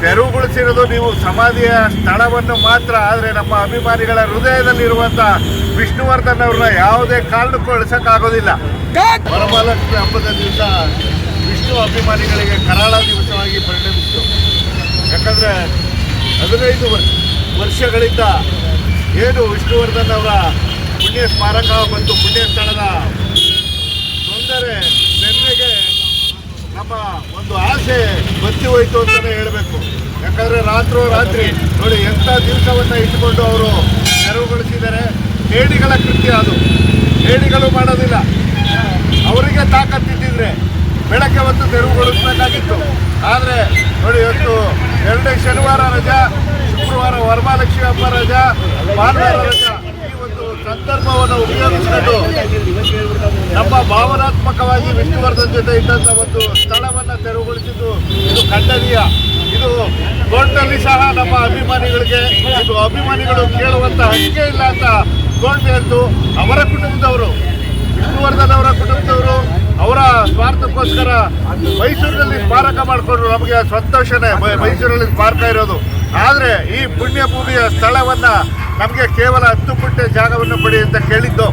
ತೆರವುಗೊಳಿಸಿರೋದು ನೀವು ಸಮಾಧಿಯ ಸ್ಥಳವನ್ನು ಮಾತ್ರ, ಆದರೆ ನಮ್ಮ ಅಭಿಮಾನಿಗಳ ಹೃದಯದಲ್ಲಿರುವಂಥ ವಿಷ್ಣುವರ್ಧನ್ ಅವ್ರನ್ನ ಯಾವುದೇ ಕಾರಣಕ್ಕೂ ಇಳಿಸೋಕ್ಕಾಗೋದಿಲ್ಲ. ವರಮಹಾಲಕ್ಷ್ಮಿ ಹಬ್ಬದ ದಿವಸ ವಿಷ್ಣು ಅಭಿಮಾನಿಗಳಿಗೆ ಕರಾಳ ದಿವಸವಾಗಿ ಪರಿಣಮಿಸಿತು. ಯಾಕಂದರೆ ಹದಿನೈದು ವರ್- ವರ್ಷಗಳಿಂದ ಏನು ವಿಷ್ಣುವರ್ಧನ್ ಅವರ ಪುಣ್ಯ ಸ್ಮಾರಕ ಮತ್ತು ಪುಣ್ಯ ಸ್ಥಳದ ಹೋಯ್ತು ಅಂತಲೇ ಹೇಳಬೇಕು. ಯಾಕಂದ್ರೆ ರಾತ್ರೋ ರಾತ್ರಿ, ನೋಡಿ ಎಂಥ ದಿವಸವನ್ನ ಇಟ್ಟುಕೊಂಡು ಅವರು ನೆರವುಗೊಳಿಸಿದ್ದಾರೆ ಹೇಡಿಗಳ ಕೃತ್ಯ ಅದು. ಹೇಡಿಗಳು ಮಾಡೋದಿಲ್ಲ. ಅವರಿಗೆ ತಾಕತ್ತಿದ್ದಿದ್ರೆ ಬೆಳಗ್ಗೆ ಹೊತ್ತು ತೆರವುಗೊಳಿಸಬೇಕಾಗಿತ್ತು ಆದರೆ, ನೋಡಿ ಇವತ್ತು ಎರಡನೇ ಶನಿವಾರ ರಜಾ, ಶುಕ್ರವಾರ ವರಮಹಾಲಕ್ಷ್ಮಿ ಹಬ್ಬ ರಜಾ, ಭಾನುವಾರ ರಜಾ. ಈ ಒಂದು ಸಂದರ್ಭವನ್ನು ಉಪಯೋಗಿಸಿಕೊಂಡು ನಮ್ಮ ಭಾವನಾತ್ಮಕವಾಗಿ ವಿಷ್ಣುವರ್ಧನ್ ಜೊತೆ ಇದ್ದಂಥ ಒಂದು ಸ್ಥಳವನ್ನು ತೆರವುಗೊಳಿಸಿದ್ದು ಇದು ಖಂಡನೀಯ. ಇದು ಕೋರ್ಟ್ನಲ್ಲಿ ಸಹ ನಮ್ಮ ಅಭಿಮಾನಿಗಳಿಗೆ, ಇದು ಅಭಿಮಾನಿಗಳು ಕೇಳುವಂಥ ಹಂಗೆ ಇಲ್ಲ ಅಂತ ಕೋರ್ಟ್ ಹೇಳ್ತು. ಅವರ ಕುಟುಂಬದವರು, ವಿಷ್ಣುವರ್ಧನ್ ಅವರ ಕುಟುಂಬದವರು ಅವರ ಸ್ವಾರ್ಥಕ್ಕೋಸ್ಕರ ಮೈಸೂರಿನಲ್ಲಿ ಸ್ಮಾರಕ ಮಾಡಿಕೊಂಡ್ರು. ನಮಗೆ ಸಂತೋಷನೇ ಮೈಸೂರಲ್ಲಿ ಸ್ಮಾರಕ ಇರೋದು. ಆದರೆ ಈ ಪುಣ್ಯಭೂಮಿಯ ಸ್ಥಳವನ್ನು ನಮಗೆ ಕೇವಲ ಹತ್ತು ಪುಟ್ಟೆ ಜಾಗವನ್ನು ಕೊಡಿ ಅಂತ ಕೇಳಿದ್ದು.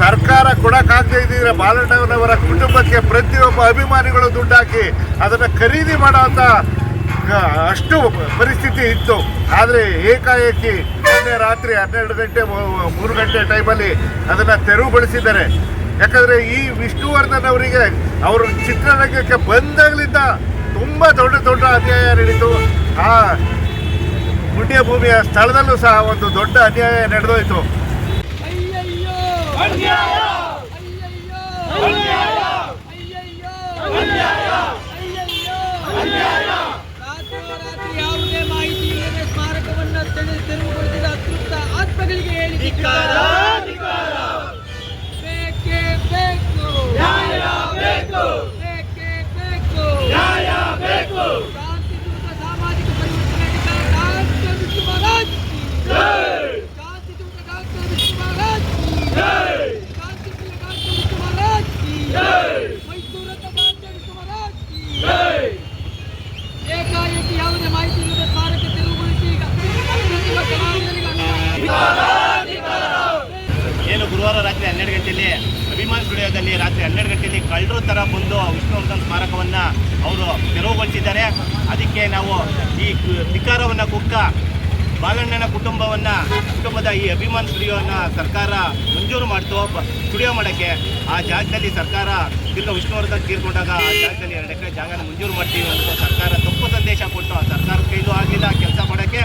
ಸರ್ಕಾರ ಕೊಡೋಕ್ಕಾಗದೇ ಇದ್ದಿದ್ರೆ ಬಾಲಣ್ಣವರವರ ಕುಟುಂಬಕ್ಕೆ ಪ್ರತಿಯೊಬ್ಬ ಅಭಿಮಾನಿಗಳು ದುಡ್ಡಾಕಿ ಅದನ್ನು ಖರೀದಿ ಮಾಡೋಂಥ ಅಷ್ಟು ಪರಿಸ್ಥಿತಿ ಇತ್ತು. ಆದರೆ ಏಕಾಏಕಿ ನಿನ್ನೆ ರಾತ್ರಿ ಹನ್ನೆರಡು ಗಂಟೆ ಮೂರು ಗಂಟೆ ಟೈಮಲ್ಲಿ ಅದನ್ನು ತೆರವುಗೊಳಿಸಿದ್ದಾರೆ. ಯಾಕಂದರೆ ಈ ವಿಷ್ಣುವರ್ಧನ್ ಅವರಿಗೆ ಅವರು ಚಿತ್ರರಂಗಕ್ಕೆ ಬಂದಾಗಲಿಂದ ತುಂಬ ದೊಡ್ಡ ದೊಡ್ಡ ಅನ್ಯಾಯ ನಡೀತು. ಆ ಪುಣ್ಯಭೂಮಿಯ ಸ್ಥಳದಲ್ಲೂ ಸಹ ಒಂದು ದೊಡ್ಡ ಅನ್ಯಾಯ ನಡೆದೋಯ್ತು. ಅನ್ಯಾಯ ಅಯ್ಯಯ್ಯೋ ಅನ್ಯಾಯ ಸ್ಟುಡಿಯೋದಲ್ಲಿ ರಾತ್ರಿ ಹನ್ನೆರಡು ಗಂಟೆಯಲ್ಲಿ ಕಳ್ಳರು ಥರ ಬಂದು ವಿಷ್ಣುವರ್ಧನ್ ಸ್ಮಾರಕವನ್ನು ಅವರು ತೆರವುಗೊಳಿಸಿದ್ದಾರೆ. ಅದಕ್ಕೆ ನಾವು ಈ ಧಿಕಾರವನ್ನು ಕುಕ್ಕ, ಬಾಲಣ್ಣನ ಕುಟುಂಬವನ್ನು, ಕುಟುಂಬದ ಈ ಅಭಿಮಾನ ಸ್ಟುಡಿಯೋವನ್ನು ಸರ್ಕಾರ ಮಂಜೂರು ಮಾಡ್ತು ಸ್ಟುಡಿಯೋ ಮಾಡೋಕ್ಕೆ ಆ ಜಾಗದಲ್ಲಿ ಸರ್ಕಾರ ತಿರ್ಗ ವಿಷ್ಣುವರ್ಧನ್ ತೀರ್ಕೊಂಡಾಗ ಆ ಜಾಗದಲ್ಲಿ ಎರಡು ಎಕರೆ ಜಾಗನ ಮಂಜೂರು ಮಾಡ್ತೀವಿ ಅಂತ ಸರ್ಕಾರ ತಪ್ಪು ಸಂದೇಶ ಕೊಟ್ಟು ಆ ಸರ್ಕಾರ ಕೈಲೂ ಆಗಲಿಲ್ಲ ಕೆಲಸ ಮಾಡೋಕ್ಕೆ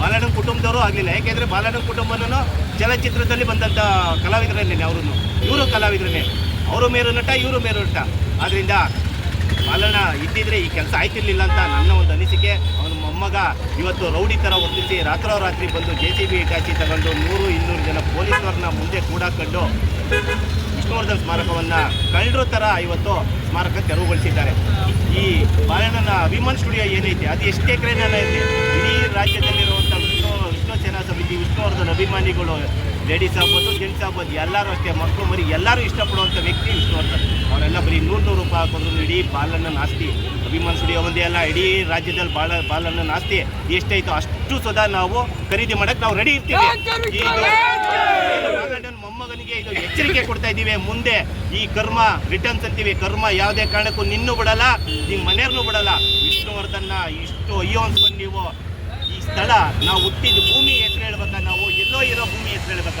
ಬಾಲಣ್ಣ ಕುಟುಂಬದವರು ಆಗಲಿಲ್ಲ. ಏಕೆಂದರೆ ಬಾಲಣ್ಣ ಕುಟುಂಬನೂ ಚಲನಚಿತ್ರದಲ್ಲಿ ಬಂದಂಥ ಕಲಾವಿದರನ್ನೇ ಅವರು ಇವರು ಕಲಾವಿದರನ್ನೇ ಅವರು ಮೇರು ನಟ, ಇವರು ಮೇರು ನಟ. ಆದ್ದರಿಂದ ಮಲಣ ಇದ್ದಿದ್ರೆ ಈ ಕೆಲಸ ಆಯ್ತಿರ್ಲಿಲ್ಲ ಅಂತ ನನ್ನ ಒಂದು ಅನಿಸಿಕೆ. ಅವನ ಮೊಮ್ಮಗ ಇವತ್ತು ರೌಡಿ ಥರ ವರ್ತಿಸಿ ರಾತ್ರೋರಾತ್ರಿ ಬಂದು ಜೆ ಸಿ ಬಿ ಇಟಾಚಿ ತಗೊಂಡು ನೂರು, ಇನ್ನೂರು ಜನ ಪೊಲೀಸರನ್ನ ಮುಂದೆ ಕೂಡಾಕೊಂಡು ವಿಷ್ಣುವರ್ಧನ್ ಸ್ಮಾರಕವನ್ನು ಕಳ್ಳರ ಥರ ಇವತ್ತು ಸ್ಮಾರಕ ತೆರವುಗೊಳಿಸಿದ್ದಾರೆ. ಈ ಬಾಲಣ್ಣನ ಅಭಿಮಾನ್ ಸ್ಟುಡಿಯೋ ಏನೈತೆ? ಅದು ಎಷ್ಟು ಎಕರೆನೆಲ್ಲ ಇದೆ? ಇಡೀ ರಾಜ್ಯದಲ್ಲಿರುವಂಥ ವಿಷ್ಣು ವಿಷ್ಣು ಸೇನಾ ಸಮಿತಿ ವಿಷ್ಣುವರ್ಧನ್ ಅಭಿಮಾನಿಗಳು ಲೇಡೀಸ್ ಆಗ್ಬೋದು ಜೆಂಟ್ಸ್ ಆಗ್ಬೋದು ಎಲ್ಲರೂ ಅಷ್ಟೇ ಮಕ್ಕಳು ಮರಿ ಎಲ್ಲರೂ ಇಷ್ಟಪಡುವಂಥ ವ್ಯಕ್ತಿ ವಿಷ್ಣುವರ್ಧನ್ ಅವರೆಲ್ಲ ಬರೀ ನೂರು ನೂರು ರೂಪಾಯಿ ಹಾಕೋದ್ರು ಇಡೀ ಬಾಲನ್ನ ನಾಸ್ತಿ ಅಭಿಮಾನ್ ಸ್ಟುಡಿಯೋ ಒಂದೇ ಅಲ್ಲ ಇಡೀ ರಾಜ್ಯದಲ್ಲಿ ಬಾಲ ಬಾಲನ್ನು ನಾಸ್ತಿ ಎಷ್ಟೈತೋ ಅಷ್ಟು ಸದಾ ನಾವು ಖರೀದಿ ಮಾಡಕ್ಕೆ ನಾವು ರೆಡಿ ಇರ್ತೀವಿ. ಮೊಮ್ಮಗನಿಗೆ ಇದು ಎಚ್ಚರಿಕೆ ಕೊಡ್ತಾ ಇದ್ದೀವಿ. ಮುಂದೆ ಈ ಕರ್ಮ ರಿಟರ್ನ್ಸ್ ಅಂತೀವಿ. ಕರ್ಮ ಯಾವುದೇ ಕಾರಣಕ್ಕೂ ನಿನ್ನೂ ಬಿಡಲ್ಲ ನಿಮ್ಮ ಮನೆಯವ್ರನ್ನೂ ಬಿಡಲ್ಲ. ವಿಷ್ಣುವರ್ಧನ್ನ ಇಷ್ಟು ಅಯ್ಯೋ ಅನ್ಸ್ಕೊಂಡು ನೀವು ಸ್ಥಳ ನಾವು ಹುಟ್ಟಿದ ಭೂಮಿ ಹೆಸರು ಹೇಳ್ಬೇಕಾ ನಾವು ಎಲ್ಲೋ ಇರೋ ಭೂಮಿ ಹೆಸರು ಹೇಳ್ಬೇಕಾ?